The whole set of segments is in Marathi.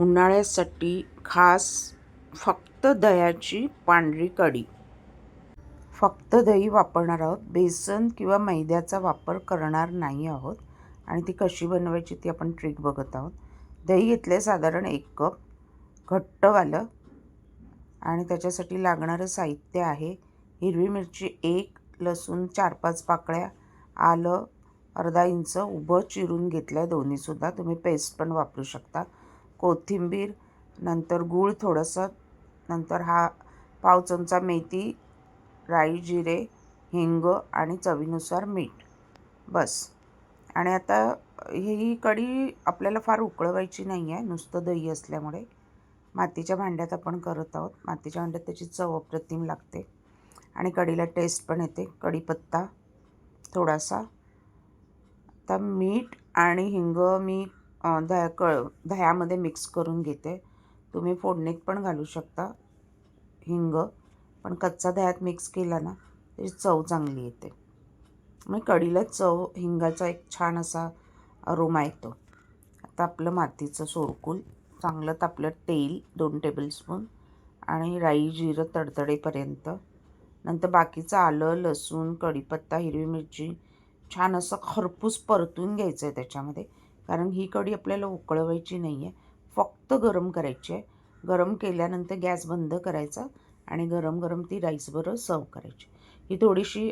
उन्हाळ्यासाठी खास फक्त दह्याची पांढरी कढी. फक्त दही वापरणार आहोत. बेसन किंवा मैद्याचा वापर करणार नाही आहोत. आणि ती कशी बनवायची ती आपण ट्रिक बघत आहोत. दही घेतलं आहे साधारण एक कप घट्टवालं आणि त्याच्यासाठी लागणारं साहित्य आहे हिरवी मिरची एक लसूण चार पाच पाकळ्या आलं अर्धा इंच उभं चिरून घेतलं आहे दोन्हीसुद्धा. तुम्ही पेस्ट पण वापरू शकता. कोथिंबीर नंतर गूळ थोडंसं नंतर हा पाव चमचा मेथी राई जिरे हिंग आणि चवीनुसार मीठ. बस. आणि आता ही कढी आपल्याला फार उकळवायची नाही आहे नुसतं दही असल्यामुळे. मातीच्या भांड्यात आपण करत आहोत. मातीच्या भांड्यात त्याची चव अप्रतिम लागते. आणि कढीला टेस्ट पण येते. कढीपत्ता थोडासा. आता मीठ आणि हिंग मी दह्या कळ दह्यामध्ये मिक्स करून घेते. तुम्ही फोडणीत पण घालू शकता. हिंग. पण कच्चा दह्यात मिक्स केला ना त्याची चव चांगली येते. मग कढीला चव हिंगाचा एक छान असा अरोमा येतो. आता आपलं मातीचं सोरकूल चांगलं तापलं तेल दोन टेबलस्पून आणि राई जिरं तडतडेपर्यंत. नंतर बाकीचं आलं लसूण कढीपत्ता हिरवी मिरची छान असं खरपूस परतून घ्यायचं आहे त्याच्यामध्ये. कारण ही कढी आपल्याला उकळवायची नाही आहे फक्त गरम करायची आहे. गरम केल्यानंतर गॅस बंद करायचा आणि गरम गरम ती राईसबरोबर सर्व करायची. ही थोडीशी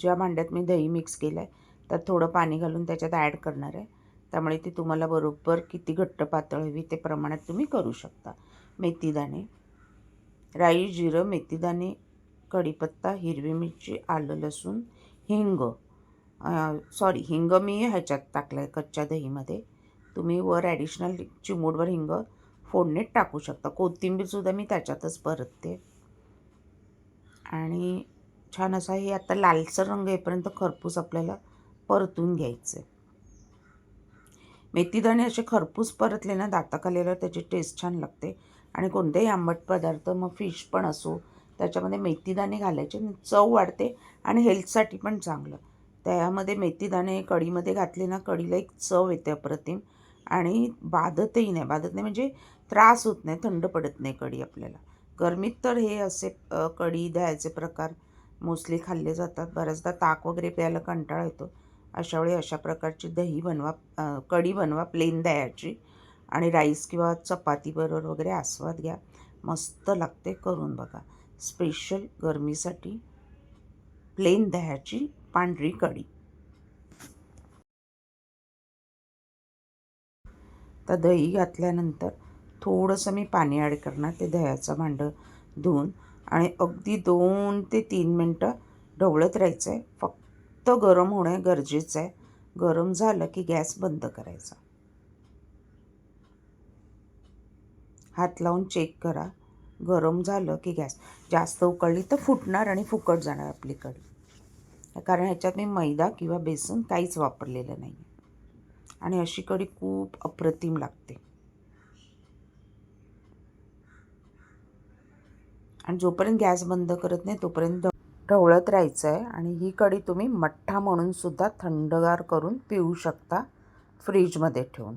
ज्या भांड्यात मी दही मिक्स केलं आहे त्यात थोडं पाणी घालून त्याच्यात ॲड करणार आहे. त्यामुळे ती तुम्हाला बरोबर किती घट्ट पातळ हवी ते प्रमाणात तुम्ही करू शकता. मेथीदाणे राई जिरं मेथीदाणे कढीपत्ता हिरवी मिरची आलं लसूण हिंग सॉरी हिंग मी ह्याच्यात टाकलं आहे कच्च्या दहीमध्ये. तुम्ही वर ॲडिशनल चिमूटभर हिंग फोडणीत टाकू शकता. कोथिंबीरसुद्धा मी त्याच्यातच परतते. आणि छान असा हे आता लालसर रंग येईपर्यंत खरपूस आपल्याला परतून घ्यायचं. आहे मेथीदाणे असे खरपूस परतले ना दाताखालीला त्याची टेस्ट छान लागते. आणि कोणतेही आंबट पदार्थ मग फिश पण असो त्याच्यामध्ये मेथीदाणे घालायचे आणि चव वाढते आणि हेल्थसाठी पण चांगलं. त्यामध्ये मेथीदाणे कढीमध्ये घातले ना कढीला एक चव येते अप्रतिम. आणि बाधतही नाही. बाधत नाही म्हणजे त्रास होत नाही थंड पडत नाही कढी आपल्याला. गरमीत तर हे असे कढी द्यायचे प्रकार मोस्टली खाल्ले जातात. बऱ्याचदा ताक वगैरे प्यायला कंटाळा येतो. अशा वेळी अशा प्रकारची दही बनवा कढी बनवा प्लेन दह्याची. आणि राईस किंवा चपातीबरोबर वगैरे आस्वाद घ्या. मस्त लागते करून बघा. स्पेशल गरमीसाठी प्लेन दह्याची पांढरी कढी. तर दही घातल्यानंतर थोडंसं मी पाणी ॲड करणार ते दह्याचं भांडं धुवून. आणि अगदी दोन ते तीन मिनटं ढवळत राहायचं आहे फक्त गरम होणं गरजेचं आहे. गरम झालं की गॅस बंद करायचा. हात लावून चेक करा. गरम झालं की गॅस. जास्त उकळली तर फुटणार आणि फुकट जाणार आपली कढी. कारण ह्याच्यात मी मैदा किंवा बेसन काहीच वापरलेलं नाही आणि अशी कढी खूप अप्रतिम लागते. आणि जोपर्यंत गॅस बंद करत नाही तोपर्यंत ढवळत राहायचं आहे आणि ही कढी तुम्ही मठ्ठा म्हणून सुद्धा थंडगार करून पिऊ शकता फ्रीजमध्ये ठेवून.